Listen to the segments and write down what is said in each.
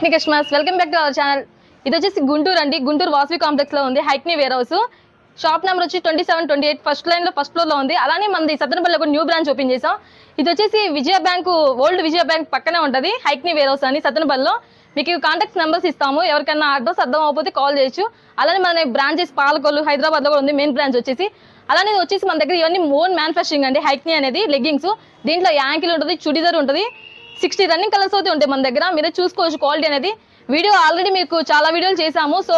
Technique customers welcome back to our channel. ఇది వచ్చేసి గుంటూరు అండి. గుంటూరు వాసవి కాంప్లెక్స్లో ఉంది హైక్నీ వేర్ హౌస్. షాప్ నెంబర్ వచ్చి twenty seven twenty eight first లైన్లో ఫస్ట్ ఫ్లోర్లో ఉంది. అలానే మనది సత్తనపల్లి ఒక న్యూ బ్రాంచ్ ఓపెన్ చేసాం ఇది వచ్చేసి Vijaya bank old Vijaya bank పక్కనే ఉంటుంది. హైక్నీ వేర్ హౌస్ అని సత్తనపల్లిలో మీకు కాంటాక్ట్ నెంబర్స్ ఇస్తాము. ఎవరికైనా అడ్రస్ అర్థం అవ్వకపోతే కాల్ చేయొచ్చు. అలానే మన బ్రాంచెస్ పాలకొల్లు హైదరాబాద్లో కూడా ఉంది మెయిన్ బ్రాంచ్ వచ్చేసి. అలానే ఇది వచ్చేసి మన దగ్గర ఇవన్నీ ఓన్ మ్యానుఫ్యాక్చరింగ్ అండి. హైక్నీ అనేది లెగ్గింగ్స్. దీంట్లో యాంకిల్ ఉంటుంది చుడిదార్ ఉంటుంది. సిక్స్టీ రన్నింగ్ కలర్స్ అయితే ఉంటాయి మన దగ్గర. మీరే చూసుకోవచ్చు క్వాలిటీ అనేది. వీడియో ఆల్రెడీ మీకు చాలా వీడియోలు చేసాము సో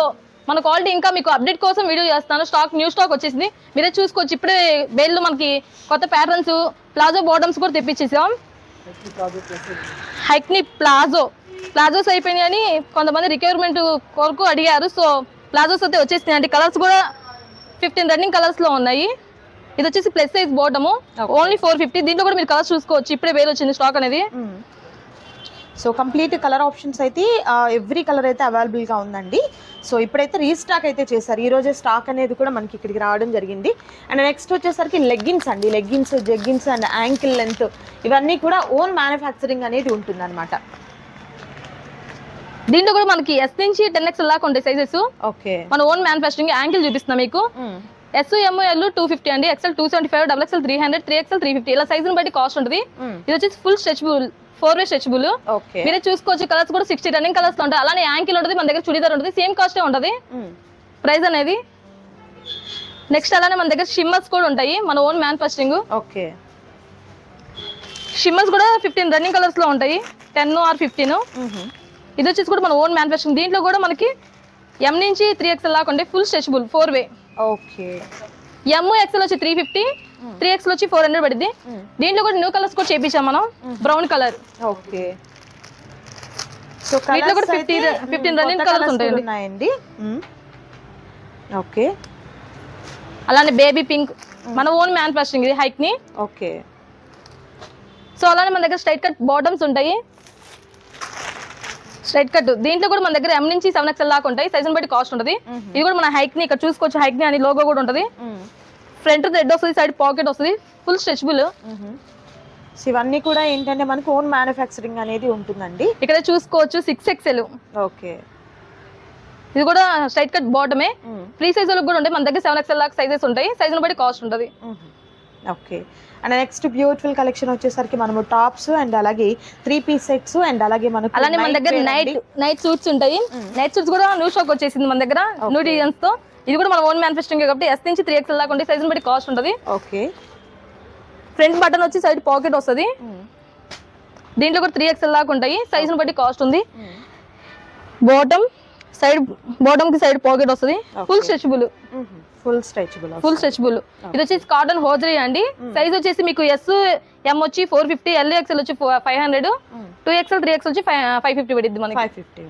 మన క్వాలిటీ ఇంకా మీకు అప్డేట్ కోసం వీడియో చేస్తాను. స్టాక్ న్యూ స్టాక్ వచ్చేసింది. మీరే చూసుకోవచ్చు. ఇప్పుడే బేల్లో మనకి కొత్త ప్యాటర్న్స్ ప్లాజో బాటమ్స్ కూడా తెప్పించేసాం. హైక్ని ప్లాజో. ప్లాజోస్ అయిపోయినాయి అని కొంతమంది రిక్వైర్మెంట్ కొరకు అడిగారు. సో ప్లాజోస్ అయితే వచ్చేసినాయి. అంటే కలర్స్ కూడా ఫిఫ్టీన్ రన్నింగ్ కలర్స్లో ఉన్నాయి. ఇది వచ్చేసి plus size bottom only four fifty దీంట్లో కూడా మీరు కలర్స్ చూసుకోవచ్చు. ఇప్పుడే వేలు వచ్చింది స్టాక్ అనేది. సో కంప్లీట్ కలర్ ఆప్షన్స్ అయితే ఎవ్రీ కలర్ అయితే అవైలబుల్గా ఉందండి. సో ఇప్పుడైతే రీస్టాక్ అయితే చేశారు. ఈ రోజే స్టాక్ అనేది కూడా మనకి ఇక్కడికి రావడం జరిగింది. అండ్ నెక్స్ట్ వచ్చేసరికి లెగ్గిన్స్ అండి. Leggings jeggings and ankle length ఇవన్నీ కూడా ఓన్ మ్యానుఫ్యాక్చరింగ్ అనేది ఉంటుందన్నమాట. దీంట్లో కూడా మనకి ఎస్ నుంచి టెన్ ఎక్స్ దాకా ఉంటాయి సైజెస్ ఓకే. మన ఓన్ మ్యానుఫ్యాక్చరింగ్ యాంగిల్ చూపిస్తున్నా మీకు. S M L two fifty అండి. XL two seventy five double XL three hundred three XL three fifty ఇలా సైజుని బట్టి కాస్ట్ ఉంటుంది. ఇది వచ్చేసి full stretchable four way stretchable. మీరే చూసుకోవచ్చు కలర్స్ కూడా సిక్స్టీ రన్నింగ్ కలర్స్ ఉంటాయి. అలానే యాంకిల్ ఉంటుంది మన దగ్గర చుడిదార్ ఉంటుంది సేమ్ కాస్టే ఉంటుంది. ప్రైస్ అనేది. నెక్స్ట్ అలానే మన దగ్గర షిమ్మర్స్ కూడా ఉంటాయి మన ఓన్ మ్యానుఫ్యాక్చరింగ్ ఓకే. షిమ్మర్స్ కూడా ఫిఫ్టీన్ రన్నింగ్ కలర్స్లో ఉంటాయి టెన్ ఆర్ ఫిఫ్టీన్. ఇది వచ్చేసి కూడా మన ఓన్ మ్యానుఫ్యాక్చరింగ్ దీంట్లో కూడా మనకి ఎం నుంచి త్రీ ఎక్స్ఎల్ దాకా ఉంటాయి full stretchable four way. Okay. M XL వచ్చి త్రీ ఫిఫ్టీ త్రీ ఎక్స్ఎల్ వచ్చి ఫోర్ హండ్రెడ్ పడింది దీంట్లో కూడా న్యూ కలర్స్ కూడా చేపించాం మనం. Brown colour okay. సో వీటిలో కూడా 50 15 running colours ఉంటాయండి. ఉన్నాయండి. ఓకే. అలానే బేబీ పింక్ మన ఓన్ మ్యానుఫ్యాక్చరింగ్ ఇది హైక్ని. ఓకే. సో అలానే మన దగ్గర స్ట్రైట్ కట్ బాటమ్స్ ఉంటాయి. స్ట్రైట్ కట్ దీంట్లో కూడా మన దగ్గర ఎం నుంచి సెవెన్ ఎక్స్ఎల్ దాకా ఉంటాయి. సైజుని బట్టి కాస్ట్ ఉంటుంది. ఇది కూడా మన హైక్ని ఇక్కడ చూసుకోవచ్చు. హైక్ని అని లోగో కూడా ఉంటుంది. ఫ్రంట్ థ్రెడ్ వస్తుంది సైడ్ పాకెట్ వస్తుంది. ఫుల్ స్ట్రెచబుల్ ఇవన్నీ కూడా ఏంటంటే మనకు ఓన్ మ్యానుఫ్యాక్చరింగ్ అనేది ఉంటుందండి. ఇక్కడ చూసుకోవచ్చు సిక్స్ ఎక్స్ఎల్ ఓకే. ఇది కూడా స్ట్రైట్ కట్ బాటమే ఫ్రీ సైజ్ కూడా ఉంటాయి. మన దగ్గర సెవెన్ ఎక్స్ఎల్ దాకా సైజెస్ ఉంటాయి. సైజుని బట్టి కాస్ట్ ఉంటుంది. Okay and next beautiful collection వచ్చేసరికి మనము టాప్స్ అండ్ అలాగే త్రీ పీస్ సెట్స్ అండ్ అలాగే మనకు అలానే మన దగ్గర నైట్. నైట్ సూట్స్ ఉంటాయి. నైట్ సూట్స్ కూడా న్యూ స్టాక్ వచ్చేసింది మన దగ్గర న్యూ డిజైన్స్తో. ఇది కూడా మన ఓన్ మ్యానుఫ్యాక్చరింగ్ కాబట్టి ఎస్ నుంచి త్రీ ఎక్స్ఎల్ దాకా ఉంటాయి సైజుని బట్టి కాస్ట్ ఉంటుంది. ఓకే ఫ్రంట్ బటన్ వచ్చి సైడ్ పాకెట్ వస్తుంది. దీంట్లో కూడా త్రీ ఎక్స్ఎల్ దాకా ఉంటాయి. సైజుని బట్టి కాస్ట్ ఉంది. బాటమ్ సైడ్ బాటమ్కి సైడ్ పాకెట్ వస్తుంది. Full stretchable full stretchable full stretchable ఇది వచ్చేసి కాటన్ హోజరీ అండి. సైజ్ వచ్చేసి మీకు ఎస్ ఎం వచ్చి ఫోర్ ఫిఫ్టీ ఎల్ ఎక్స్ఎల్ వచ్చి five hundred two XL three XL వచ్చి ఫైవ్ ఫిఫ్టీ పడిద్ది మనకి. ఫైవ్ ఫిఫ్టీ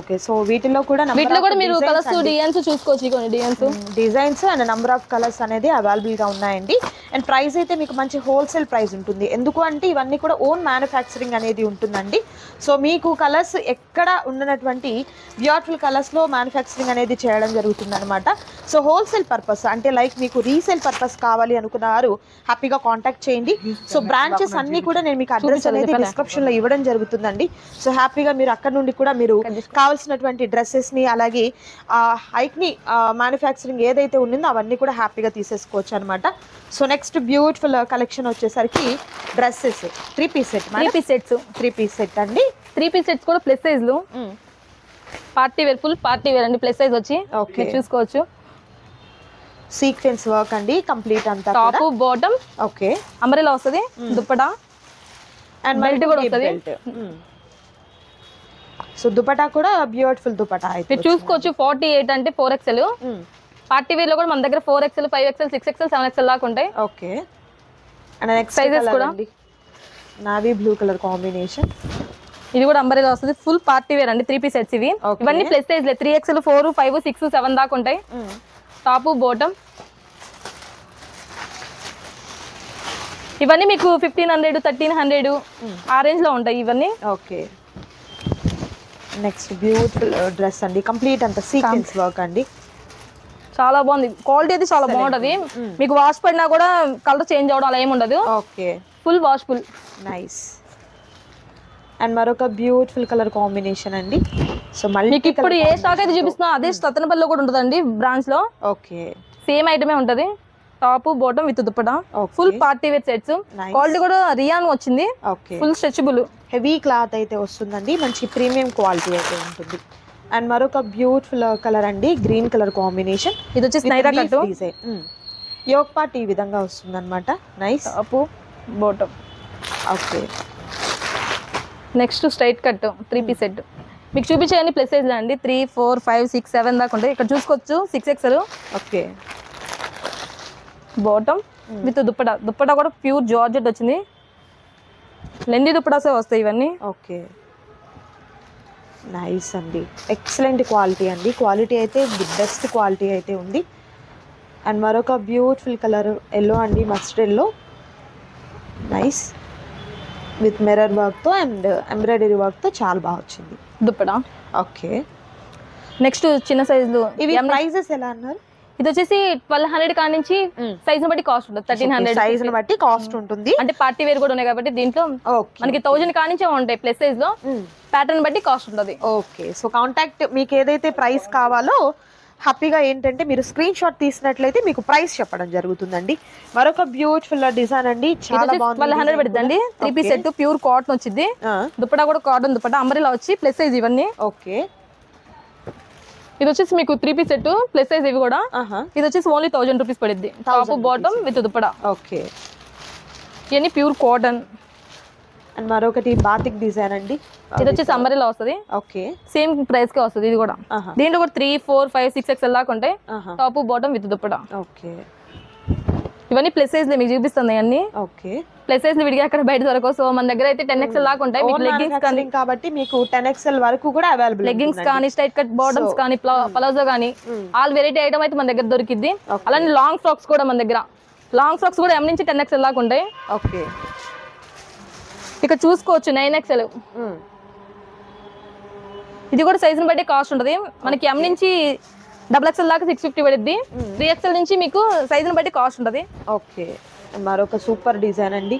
ఓకే సో వీటిలో కూడా వీటిలో కూడా మీరు కలర్స్ డిజైన్స్ చూసుకోవచ్చు కొన్ని designs designs and number of colours అనేది అవైలబుల్గా ఉన్నాయండి. అండ్ ప్రైస్ అయితే మీకు మంచి హోల్సేల్ ప్రైస్ ఉంటుంది. ఎందుకు అంటే ఇవన్నీ కూడా ఓన్ మ్యానుఫ్యాక్చరింగ్ అనేది ఉంటుందండి. సో మీకు కలర్స్ ఎక్కడ ఉన్నటువంటి బ్యూటిఫుల్ కలర్స్లో మ్యానుఫ్యాక్చరింగ్ అనేది చేయడం జరుగుతుంది అనమాట సో హోల్సేల్ పర్పస్ అంటే లైక్ మీకు రీసేల్ పర్పస్ కావాలి అనుకున్నారు హ్యాపీగా కాంటాక్ట్ చేయండి. సో బ్రాంచెస్ అన్ని కూడా నేను మీకు అడ్రస్ అనేది డిస్క్రిప్షన్లో ఇవ్వడం జరుగుతుందండి. సో హ్యాపీగా మీరు అక్కడ నుండి కూడా మీరు కావాల్సినటువంటి డ్రెస్సెస్ని అలాగే హైక్ని మ్యానుఫ్యాక్చరింగ్ ఏదైతే ఉండిందో అవన్నీ కూడా హ్యాపీగా తీసేసుకోవచ్చు అనమాట సో నెక్స్ట్ బ్యూటిఫుల్ కలెక్షన్ వచ్చేసరికి dresses. Three piece set three piece sets three piece set అండి. త్రీ పీస్ సెట్స్ కూడా plus సైజ్లు. Party wear full party wear అండి. ప్లస్ సైజ్ వచ్చి. మీరు చూసుకోవచ్చు. సీక్వెన్స్ వర్క్ అండి కంప్లీట్ అంతా టాప్ బాటమ్ ఓకే అంబ్రెలా వస్తుంది దుప్పటా. అండ్ Belt కూడా వస్తది. సో దుపటా కూడా బ్యూటిఫుల్ దుపటా అయితే మీరు చూసుకోవచ్చు ఫార్టీ ఎయిట్ అంటే ఫోర్ ఎక్స్ఎల్ పార్టీ వేర్లో కూడా మన దగ్గర four XL five XL six XL seven XL దాకా ఉంటాయి. ఓకే. అండ్ నెక్స్ట్ కూడా? నావీ బ్లూ కలర్ కాంబినేషన్ ఇది కూడా అంబరేలా వస్తుంది. ఫుల్ పార్టీ వేర్ అండి త్రీ పీస్ సెట్స్ ఇవి. ఇవన్నీ plus size three XL four five six seven దాకా ఉంటాయి. టాప్ బాటమ్ ఇవన్నీ మీకు ఫిఫ్టీన్ హండ్రెడ్ థర్టీన్ హండ్రెడ్ ఆ రేంజ్లో ఉంటాయి ఇవన్నీ. ఓకే. నెక్స్ట్ బ్యూటిఫుల్ డ్రెస్ అండి. కంప్లీట్ అంత సీక్వెన్స్ వర్క్ అండి. చాలా బాగుంది. క్వాలిటీ అయితే చాలా బాగుంటది. మీకు వాష్ పడినా కూడా కలర్ చేంజ్ అవడం అలా ఏమి ఉండదు ఓకే ఫుల్ వాష్ఫుల్ నైస్ అండ్ మరొక బ్యూటిఫుల్ కలర్ కాంబినేషన్ అండి. సో మళ్ళీ మీకు ఇప్పుడు ఏ స్టాక్ అయితే చూపిస్తున్నా అదే సత్తనపల్లిలో కూడా ఉంటుందండి బ్రాంచ్లో. ఓకే సేమ్ ఐటమే ఉంటది. Top bottom with dupatta. Full party wear sets. Quality కూడా రియాన్ వచ్చింది. ఫుల్ స్ట్రెచబుల్ హెవీ క్లాత్ అయితే వస్తుందండి. మంచి ప్రీమియం క్వాలిటీ అయితే ఉంటుంది. అండ్ మరొక బ్యూటిఫుల్ కలర్ అండి. గ్రీన్ కలర్ కాంబినేషన్ ఇది వచ్చేసి నైరా డిజైన్ యోగ్ పార్ట్ ఈ విధంగా వస్తుంది అనమాట nice top bottom okay next straight cut three piece set మీకు చూపించేయండి ప్లస్ సైజ్ అండి. Three four five six seven దాకా ఉంటాయి. ఇక్కడ చూసుకోవచ్చు. Six XL okay bottom with dupatta. Dupatta కూడా ప్యూర్ జార్జెట్ వచ్చింది. లెండి దుప్పటాసే వస్తాయి ఇవన్నీ. ఓకే. నైస్ అండి. ఎక్సలెంట్ క్వాలిటీ అండి. క్వాలిటీ అయితే ది బెస్ట్ క్వాలిటీ అయితే ఉంది. అండ్ మరొక బ్యూటిఫుల్ కలర్ ఎల్లో అండి mustard yellow nice with mirror వర్క్తో అండ్ ఎంబ్రాయిడరీ వర్క్తో చాలా బాగా వచ్చింది. దుప్పట. ఓకే నెక్స్ట్ చిన్న సైజులు ఇవి ప్రైజెస్ ఎలా అన్నారు? ఇది వచ్చేసి ట్వెల్వ్ హండ్రెడ్ కాడ నుంచి. సైజ్ బట్టి కాస్ట్ ఉంటుంది. థర్టీన్ హండ్రెడ్ సైజ్ బట్టి కాస్ట్ ఉంటుంది. అంటే పార్టీ వేర్ కూడా ఉన్నాయి కాబట్టి దీంట్లో మనకి థౌజండ్ కాడ నుంచే ఉంటాయి ప్లస్ సైజ్లో. ప్యాటర్న్ బట్టి కాస్ట్ ఉంటుంది. ఓకే సో కాంటాక్ట్ మీకు ఏదైతే ప్రైస్ కావాలో హ్యాపీగా ఏంటంటే మీరు స్క్రీన్ షాట్ తీసినట్లయితే మీకు ప్రైస్ చెప్పడం జరుగుతుందండి. మరొక బ్యూటిఫుల్ డిజైన్ అండి. చాలా బాగుంది ట్వెల్వ్ హండ్రెడ్ పడుతుందండి three piece set pure cotton వచ్చింది. దుప్పట కూడా కాటన్ దుప్పట అంబరిలా వచ్చి ప్లస్ సైజ్ ఇవన్నీ. ఓకే ఇది వచ్చేసి మీకు three piece set plus size ఇవి కూడా. ఇది వచ్చేసి ఓన్లీ థౌజండ్ రూపీస్ పడుద్ది. Top bottom with dupatta okay. ఇవన్నీ ప్యూర్ కాటన్ అండ్ మరొకటి బాతిక్ డిజైన్ అండి. ఇది వచ్చేసి అంబరిలా వస్తుంది. ఓకే. సేమ్ ప్రైస్ కే వస్తుంది ఇది కూడా. దీంట్లో కూడా three four five six XL దాకా ఉంటాయి. Top bottom with dupatta okay. ఇవన్నీ ప్లస్ సైజ్ మీకు చూపిస్తుంది అన్ని. ఓకే. ప్లస్ సైజ్ విడిగా అక్కడ బయట దొరకవు. సో మన దగ్గర అయితే టెన్ ఎక్స్ఎల్ దాకా ఉంటాయి. మీకు లెగ్గింగ్స్ కానీ కాబట్టి మీకు టెన్ ఎక్స్ఎల్ వరకు కూడా అవైలబుల్ లెగ్గింగ్స్ కానీ స్ట్రైట్ కట్ బాటమ్స్ కానీ పలాజో కానీ ఆల్ వెరైటీ ఐటమ్ అయితే మన దగ్గర దొరికిద్ది. అలానే లాంగ్ ఫ్రాక్స్ కూడా మన దగ్గర. లాంగ్ ఫ్రాక్స్ కూడా ఎం నుంచి టెన్ ఎక్స్ఎల్ దాకా ఉంటాయి. ఓకే. ఇక్కడ చూసుకోవచ్చు నైన్ ఎక్స్ఎల్ ఇది కూడా సైజుని బట్టి కాస్ట్ ఉంటుంది. మనకి ఎం నుంచి డబుల్ ఎక్స్ఎల్ దాకా సిక్స్ ఫిఫ్టీ పడుద్ది. త్రీ ఎక్స్ఎల్ నుంచి మీకు సైజుని బట్టి కాస్ట్ ఉంటుంది. ఓకే. మరొక సూపర్ డిజైన్ అండి.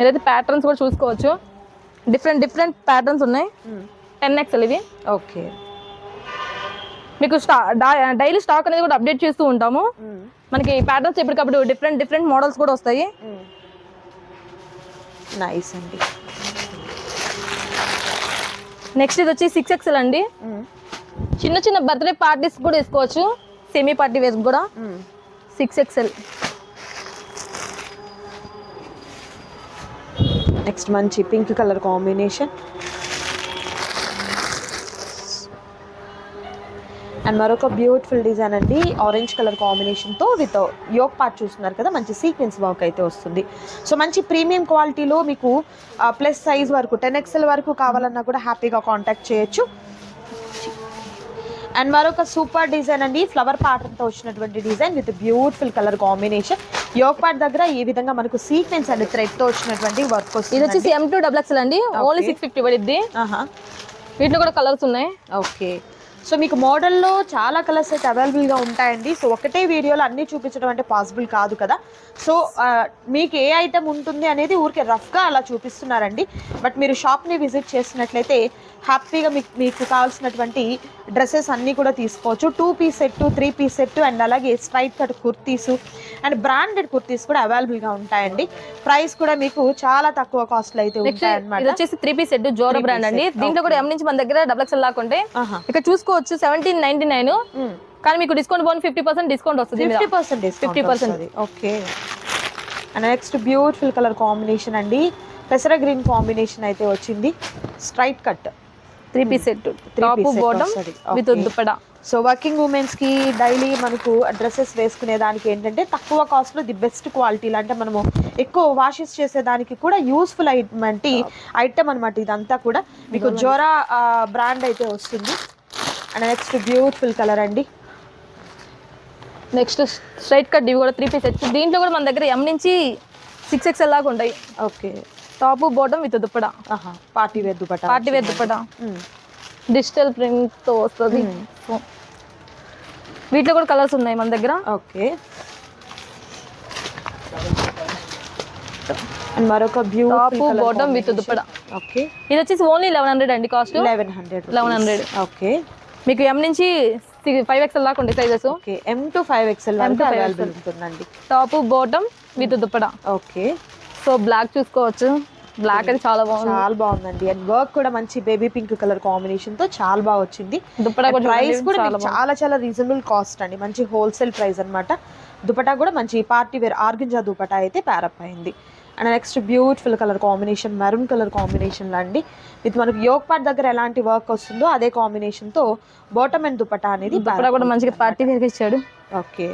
ఏదైతే ప్యాటర్న్స్ కూడా చూసుకోవచ్చు. డిఫరెంట్ డిఫరెంట్ ప్యాటర్న్స్ ఉన్నాయి. టెన్ ఎక్స్ఎల్ ఇవి. ఓకే. మీకు స్టా డైలీ స్టాక్ అనేది కూడా అప్డేట్ చేస్తూ ఉంటాము. మనకి ప్యాటర్న్స్ ఎప్పటికప్పుడు డిఫరెంట్ డిఫరెంట్ మోడల్స్ కూడా వస్తాయి. నైస్ అండి. నెక్స్ట్ ఇది వచ్చి సిక్స్ ఎక్స్ఎల్ అండి. చిన్న చిన్న బర్త్డే పార్టీస్ కూడా వేసుకోవచ్చు. సెమీ పార్టీ వేస్ కూడా. Six XL. నెక్స్ట్ మంచి పింక్ కలర్ కాంబినేషన్. అండ్ మరొక బ్యూటిఫుల్ డిజైన్ అండి ఆరెంజ్ కలర్ కాంబినేషన్తో విత్ యోక్ పార్ట్ చూస్తున్నారు కదా మంచి సీక్వెన్స్ వర్క్ అయితే వస్తుంది. సో మంచి ప్రీమియం క్వాలిటీలో మీకు ప్లస్ సైజ్ వరకు టెన్ ఎక్స్ఎల్ వరకు కావాలన్నా కూడా హ్యాపీగా కాంటాక్ట్ చేయొచ్చు. అండ్ మరొక సూపర్ డిజైన్ అండి. ఫ్లవర్ ప్యాటర్న్తో వచ్చినటువంటి design with beautiful colour combination yoke part దగ్గర ఈ విధంగా మనకు సీక్వెన్స్ అండ్ థ్రెడ్తో వచ్చినటువంటి వర్క్ ఇది వస్తుంది వచ్చేసి ఎం టూ డబుల్ ఎక్స్ఎల్ అండి. ఓన్లీ సిక్స్ ఫిఫ్టీ పడిద్ది. ఆహా వీటిలో కూడా కలర్స్ ఉన్నాయి. ఓకే సో మీకు మోడల్లో చాలా కలర్స్ అయితే అవైలబుల్గా ఉంటాయండి. సో ఒకటే వీడియోలో అన్నీ చూపించడం అంటే పాసిబుల్ కాదు కదా. సో మీకు ఏ ఐటమ్ ఉంటుంది అనేది ఊరికే రఫ్గా అలా చూపిస్తున్నారండి. బట్ మీరు షాప్ని విజిట్ చేసినట్లయితే హ్యాపీగా మీకు మీకు కావాల్సినటువంటి డ్రెస్సెస్ అన్నీ కూడా తీసుకోవచ్చు. Two piece set three piece set and అలాగే straight cut kurtis and branded kurtis కూడా అవైలబుల్గా ఉంటాయండి. ప్రైస్ కూడా మీకు చాలా తక్కువ కాస్ట్లో అయితే ఉంటాయి అనమాట వచ్చేసి త్రీ పీస్ సెట్ జోరో బ్రాండ్ అండి. దీంట్లో కూడా ఎం నుంచి మన దగ్గర డబుల్ ఎక్స్ఎల్ ఉంటాయి ఆహా. ఇక్కడ చూసుకోవచ్చు సెవెంటీన్ నైన్టీ నైన్ కానీ మీకు డిస్కౌంట్ పోను ఫిఫ్టీ పర్సెంట్ డిస్కౌంట్ వస్తుంది fifty percent 50%. Okay and next beautiful colour combination అండి. పెసర గ్రీన్ కాంబినేషన్ అయితే వచ్చింది. Straight cut three piece set top bottom. With. Dupatta. So working ఉమెన్స్కి daily మనకు డ్రెస్సెస్ వేసుకునే దానికి ఏంటంటే తక్కువ కాస్ట్లో ది బెస్ట్ క్వాలిటీలో అంటే మనము ఎక్కువ వాషెస్ చేసేదానికి కూడా యూస్ఫుల్ అయినటువంటి ఐటమ్ అనమాట ఇదంతా కూడా. మీకు జోరా బ్రాండ్ అయితే వస్తుంది. అండ్ నెక్స్ట్ బ్యూటిఫుల్ కలర్ అండి నెక్స్ట్ స్ట్రైట్ కట్ ఇవి కూడా త్రీ పీస్ సెట్స్ దీంట్లో కూడా మన దగ్గర ఎం నుంచి సిక్స్ ఎక్స్ఎల్ దాకా ఉంటాయి. Okay top bottom with dupatta ఆహా party wear dupatta party wear dupatta digital ప్రింట్తో వస్తుంది. వీటిలో కూడా కలర్స్ ఉన్నాయి మన దగ్గర. ఓకే అండ్ మరొక top beautiful bottom with dupatta okay ఇది వచ్చేసి ఓన్లీ లెవెన్ హండ్రెడ్ అండి కాస్ట్ లెవెన్ హండ్రెడ్ 1100. ఓకే మీకు ఎం నుంచి ఫైవ్ ఎక్స్ఎల్ దాకా ఉంటాయి sizes okay M to five XL M వరకు to 5XL. అవైలబుల్ ఉంటుందండి. Top bottom with dupatta. Okay. So black చూసుకోవచ్చు. బ్లాక్ అది చాలా బాగుంది. చాలా బాగుందండి. అండ్ వర్క్ కూడా మంచి బేబీ పింక్ కలర్ కాంబినేషన్తో చాలా బాగా వచ్చింది. దుప్పట ప్రైస్ కూడా చాలా చాలా రీజనబుల్ కాస్ట్ అండి. మంచి హోల్సేల్ ప్రైస్ అన్నమాట. దుపటా కూడా మంచి పార్టీ వేర్ ఆర్గింజా దుపటా అయితే ప్యారప్ అయింది. And next beautiful colour combination maroon colour combination అండి. విత్ మనకు యోగ్ పార్ట్ దగ్గర ఎలాంటి వర్క్ వస్తుందో అదే కాంబినేషన్తో బాటమ్ అండ్ దుపటా అనేది కూడా మంచిగా పార్టీ వేర్ ఇచ్చాడు. ఓకే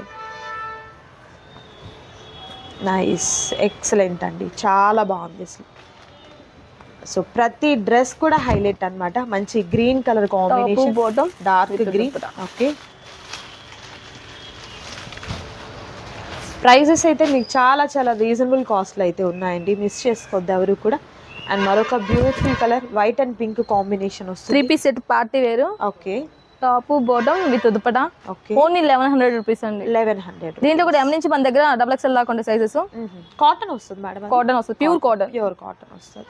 నైస్ ఎక్సలెంట్ అండి. చాలా బాగుంది అసలు. సో ప్రతి డ్రెస్ కూడా హైలైట్ అన్నమాట. మంచి green colour combination bottom dark green okay prices అయితే మీకు చాలా చాలా రీజనబుల్ కాస్ట్లో అయితే ఉన్నాయండి. మిస్ చేసుకోవద్దు ఎవరు కూడా. అండ్ మరొక beautiful colour white and pink combination three వస్తుంది piece set party wear. Okay. Top bottom with dupatta only eleven hundred rupees అండి. లెవెన్ హండ్రెడ్ దీంట్లో కూడా ఎం నుంచి మన దగ్గర డబల్ ఎక్స్ఎల్ దాకా ఉంటాయి సైజెస్ కాటన్ వస్తుంది మేడం కాటన్ వస్తుంది ప్యూర్ కాటన్ ప్యూర్ కాటన్ వస్తుంది.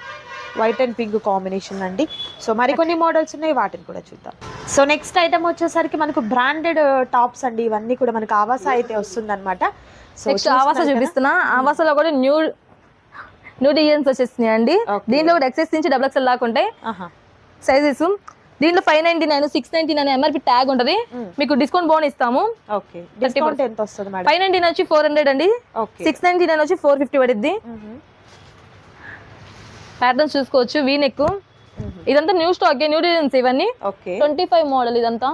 వైట్ అండ్ పింక్ కాంబినేషన్ అండి. సో మరికొన్ని మోడల్స్ ఉన్నాయి వాటిని కూడా చూద్దాం. సో నెక్స్ట్ ఐటమ్ వచ్చేసరికి మనకు బ్రాండెడ్ టాప్స్ అండి. ఇవన్నీ కూడా మనకు ఆవాస అయితే వస్తుంది అనమాట నెక్స్ట్ ఆవాస చూపిస్తున్నా. ఆవాసలో కూడా న్యూ న్యూ డిజైన్స్ వచ్చేస్తున్నాయి అండి. దీంట్లో కూడా ఎక్సెస్ నుంచి డబల్ ఎక్స్ఎల్ దాకా ఉంటాయి సైజెస్ దీంట్లో five ninety nine six ninety nine MRP tag ఉంటుంది మీకు డిస్కౌంట్ బోన్ ఇస్తాము. ఫైవ్ నైన్టీ నైన్ వచ్చి ఫోర్ హండ్రెడ్ అండి. సిక్స్ నైన్టీ నైన్ వచ్చి ఫోర్ ఫిఫ్టీ పడిద్ది. ప్యాటర్న్స్ చూసుకోవచ్చు వీ నెక్ ఇదంతా న్యూ స్టాక్ న్యూ డిజైన్స్ ఇవన్నీ. ఓకే ట్వంటీ ఫైవ్ మోడల్ ఇదంతా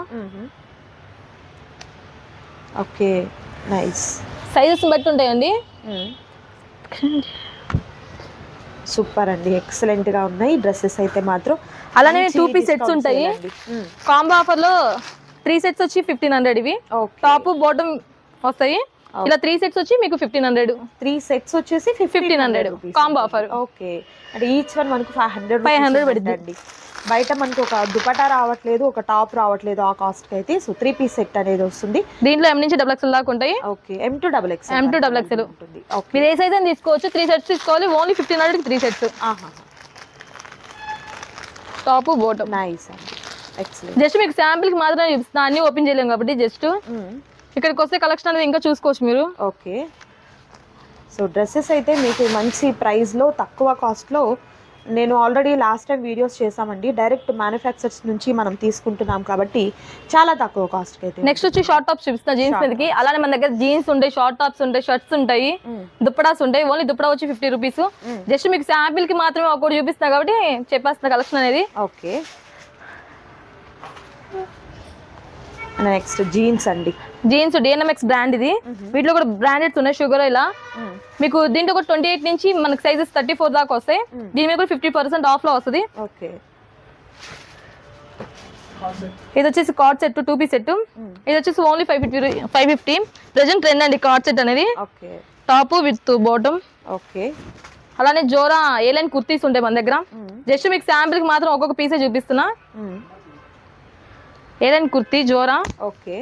ఓకే నైస్ సైజెస్ బట్టి ఉంటాయండి. సూపర్ అండి ఎక్సలెంట్గా ఉన్నాయి. డ్రెస్సెస్ అయితే మాత్రం అలానే piece sets discounts ఉంటాయి. కాంబో ఆఫర్లో త్రీ సెట్స్ వచ్చి ఫిఫ్టీన్ హండ్రెడ్ ఇవి. టాప్ బాటమ్ వస్తాయి. ఇలా త్రీ సెట్స్ వచ్చి మీకు ఫిఫ్టీన్ హండ్రెడ్ త్రీ సెట్స్ వచ్చేసి fifteen hundred 1500 combo offer. Okay అంటే ఈచ్ వన్ మనకు ఫైవ్ హండ్రెడ్ 500 పడుద్ది. అండి బయట మనకు ఒక దుపటా రావట్లేదు ఒక టాప్ రావట్లేదు ఆ కాస్ట్కి అయితే. సో త్రీ పీస్ సెట్ అనేది వస్తుంది. దీంట్లో ఎం నుంచి డబల్ ఎక్స్ఎల్ దాకా ఉంటాయి. Okay M to double X M to double XL. ఉంటుంది. ఓకే మీరు ఏ సైజ్ అని తీసుకోవచ్చు. త్రీ సెట్స్ తీసుకోవాలి. Only fifteen hundred three sets top bottom nice అండి. జస్ట్ మీకు శాంపిల్కి మాత్రమే చూపిస్తున్నా. అన్ని ఓపెన్ చేయలేము కాబట్టి జస్ట్ ఇక్కడికి వస్తే కలెక్షన్ అనేది ఇంకా చూసుకోవచ్చు మీరు. ఓకే సో డ్రెస్సెస్ అయితే మీకు మంచి ప్రైస్లో తక్కువ కాస్ట్లో నేను ఆల్రెడీ లాస్ట్ టైం వీడియోస్ చేసామండి డైరెక్ట్ మ్యానుఫ్యాక్చర్స్ నుంచి మనం తీసుకుంటున్నాం కాబట్టి చాలా తక్కువ కాస్ట్కి అయితే నెక్స్ట్ వచ్చి షార్ట్ టాప్స్ చూపిస్తున్నా జీన్స్ మీదకి. అలానే మన దగ్గర జీన్స్ ఉంటాయి షార్ట్ టాప్స్ ఉంటాయి షర్ట్స్ ఉంటాయి దుప్పడాస్ ఉంటాయి. ఓన్లీ దుప్పడా వచ్చి ఫిఫ్టీ రూపీస్ జస్ట్ మీకు శాంపిల్కి మాత్రమే ఒకటి చూపిస్తున్నా కాబట్టి చెప్పేస్తున్నా కలెక్షన్ అనేది. ఓకే నెక్స్ట్ జీన్స్ అండి. జీన్స్ డిఎన్ఎంఎక్స్ బ్రాండ్ ఇది. వీటిలో కూడా బ్రాండెడ్స్ ఉన్నాయి షుగర్ ఇలా. మీకు దీంట్లో కూడా ట్వంటీ ఎయిట్ నుంచి మనకి సైజెస్ థర్టీ ఫోర్ దాకా వస్తాయి. దీని మీద కూడా ఫిఫ్టీ పర్సెంట్ ఆఫ్లో వస్తుంది. ఓకే. ఇది వచ్చేసి co-ord set two piece set ఇది వచ్చేసి only five fifty five fifty present trend అండి కార్డ్ సెట్ అనేది. Top with bottom okay. అలానే జోరా ఏ లైన్ కుర్తీస్ ఉంటాయి మన దగ్గర. జస్ట్ మీకు శాంపిల్కి మాత్రం ఒక్కొక్క పీసే చూపిస్తున్నా. ఏ లైన్ కుర్తీ జోరా? ఓకే.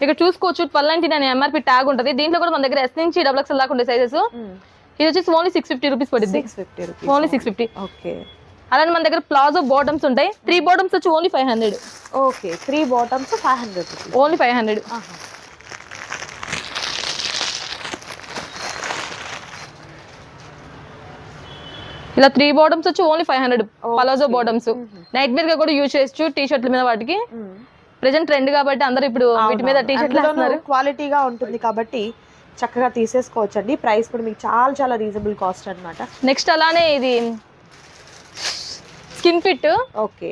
ఇక్కడ చూసుకోవచ్చు twelve ninety nine MRP tag ఉంటుంది. దీంట్లో కూడా మన దగ్గర ఎస్ నుంచి డబల్ ఎక్స్ఎల్ దాకా ఉంటాయి సైజెస్ ఇది వచ్చేసి ఓన్లీ సిక్స్ ఫిఫ్టీ రూపీస్ పడుద్ది. Six fifty rupees only six fifty okay. అలానే మన దగ్గర ప్లాజో బాటమ్స్ ఉంటాయి. త్రీ బాటమ్స్ వచ్చి only five hundred okay. Three bottoms five hundred only five hundred ఇలా త్రీ బాటమ్స్ వచ్చి only five hundred palazzo bottoms నైట్గా కూడా use చేయొచ్చు టీ షర్ట్ల మీద వాటికి ప్రెసెంట్ ట్రెండ్ కాబట్టి అందరూ ఇప్పుడు వీటి మీద టీ షర్ట్లు క్వాలిటీగా ఉంటుంది కాబట్టి చక్కగా తీసేసుకోవచ్చు అండి ప్రైస్ కూడా మీకు చాలా చాలా రీజనబుల్ కాస్ట్ అన్నమాట. నెక్స్ట్ అలానే ఇది స్కిన్ ఫిట్ ఓకే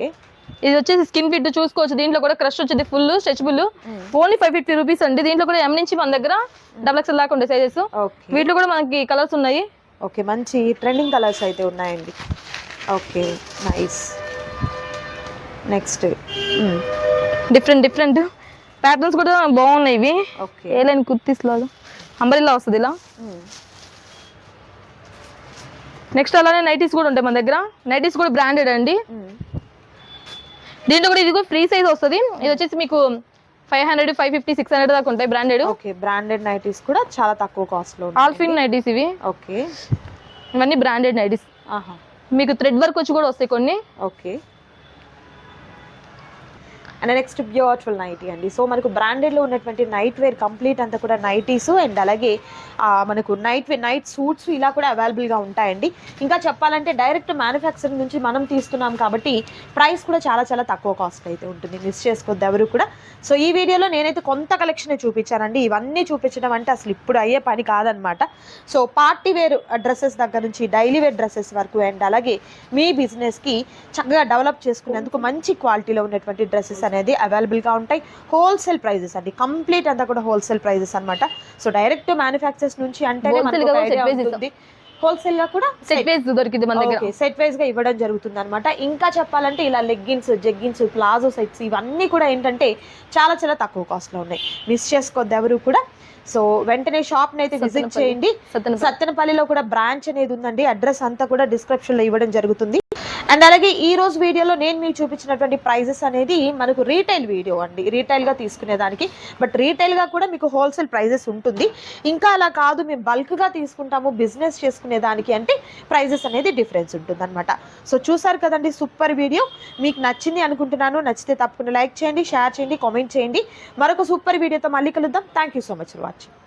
ఇది వచ్చేసి స్కిన్ ఫిట్ చూసుకోవచ్చు. దీంట్లో కూడా క్రష్ వచ్చేది full stretchable only five fifty rupees అండి. దీంట్లో కూడా ఎం నుంచి మన దగ్గర డబల్ ఎక్స్ఎల్ దాకా ఉండే సైజెస్ వీటిలో కూడా మనకి కలర్స్ ఉన్నాయి. ఓకే మంచి ట్రెండింగ్ కలర్స్ అయితే ఉన్నాయండి. Okay nice next different different patterns కూడా బాగున్నాయి ఇవి. ఓకే. ఏ లైన్ కుర్తీస్ లాగా అంబరిలా వస్తుంది ఇలా. నెక్స్ట్ అలానే నైటీస్ కూడా ఉంటాయి మన దగ్గర. నైటీస్ కూడా బ్రాండెడ్ అండి. దీంట్లో కూడా ఇది కూడా ఫ్రీ సైజ్ వస్తుంది. ఇది వచ్చేసి మీకు five hundred five fifty six hundred దాకా ఉంటాయి బ్రాండెడ్ ఓకే బ్రాండెడ్ నైటీస్ కూడా చాలా తక్కువ కాస్ట్లో ఆల్ఫిన్ నైటీస్ ఇవి. ఓకే. ఇవన్నీ బ్రాండెడ్ నైటీస్ ఆహా. మీకు థ్రెడ్ వర్క్ వచ్చి కూడా వస్తాయి కొన్ని. Okay. And next beautiful nighty అండి. సో మనకు బ్రాండెడ్లో ఉన్నటువంటి నైట్ వేర్ కంప్లీట్ అంతా కూడా నైటీస్ అండ్ అలాగే మనకు నైట్ వేర్ నైట్ సూట్స్ ఇలా కూడా అవైలబుల్గా ఉంటాయండి. ఇంకా చెప్పాలంటే డైరెక్ట్ మ్యానుఫ్యాక్చరింగ్ నుంచి మనం తీస్తున్నాం కాబట్టి ప్రైస్ కూడా చాలా చాలా తక్కువ కాస్ట్ అయితే ఉంటుంది. మిస్ చేసుకోవద్దు ఎవరు కూడా. సో ఈ వీడియోలో నేనైతే కొంత కలెక్షన్ చూపించానండి. ఇవన్నీ చూపించడం అంటే అసలు ఇప్పుడు అయ్యే పని కాదనమాట. సో పార్టీ వేర్ డ్రెస్సెస్ దగ్గర నుంచి డైలీ వేర్ డ్రెస్సెస్ వరకు అండ్ అలాగే మీ బిజినెస్కి చక్కగా డెవలప్ చేసుకునేందుకు మంచి క్వాలిటీలో ఉన్నటువంటి డ్రెస్సెస్ అనేది అవైలబుల్గా ఉంటాయి. హోల్సేల్ ప్రైజెస్ అండి. కంప్లీట్ అంతా కూడా హోల్సేల్ ప్రైజెస్ అన్నమాట. సో డైరెక్ట్ మ్యానుఫ్యాక్చర్స్ నుంచి అంటేనే ఉంటుంది. హోల్సేల్గా కూడా సెట్ వేస్ దొరికింది మన దగ్గర. సెట్ వైజ్గా ఇవ్వడం జరుగుతుంది అనమాట ఇంకా చెప్పాలంటే ఇలా లెగ్గిన్స్ జెగ్గిన్స్ ప్లాజో సెట్స్ ఇవన్నీ కూడా ఏంటంటే చాలా చాలా తక్కువ కాస్ట్లో ఉన్నాయి. మిస్ చేసుకోవద్దు ఎవరు కూడా. సో వెంటనే షాప్ అయితే విజిట్. చేయండి. సత్తెనపల్లి. సత్తెనపల్లిలో కూడా బ్రాంచ్ అనేది ఉందండి. అడ్రస్ అంతా కూడా డిస్క్రిప్షన్లో ఇవ్వడం జరుగుతుంది. అండ్ అలాగే ఈ రోజు వీడియోలో నేను మీకు చూపించినటువంటి ప్రైజెస్ అనేది మనకు రీటైల్ వీడియో అండి. రీటైల్గా తీసుకునేదానికి బట్ రీటైల్గా కూడా మీకు హోల్సేల్ ప్రైజెస్ ఉంటుంది. ఇంకా అలా కాదు మేము బల్క్గా తీసుకుంటాము బిజినెస్ చేసుకునేదానికి అంటే ప్రైజెస్ అనేది డిఫరెన్స్ ఉంటుందన్నమాట. సో చూసారు కదండి సూపర్ వీడియో మీకు నచ్చింది అనుకుంటున్నాను. నచ్చితే తప్పకుండా లైక్ చేయండి షేర్ చేయండి కామెంట్ చేయండి. మరొక సూపర్ వీడియోతో మళ్ళీ కలుద్దాం. Thank you so much for watching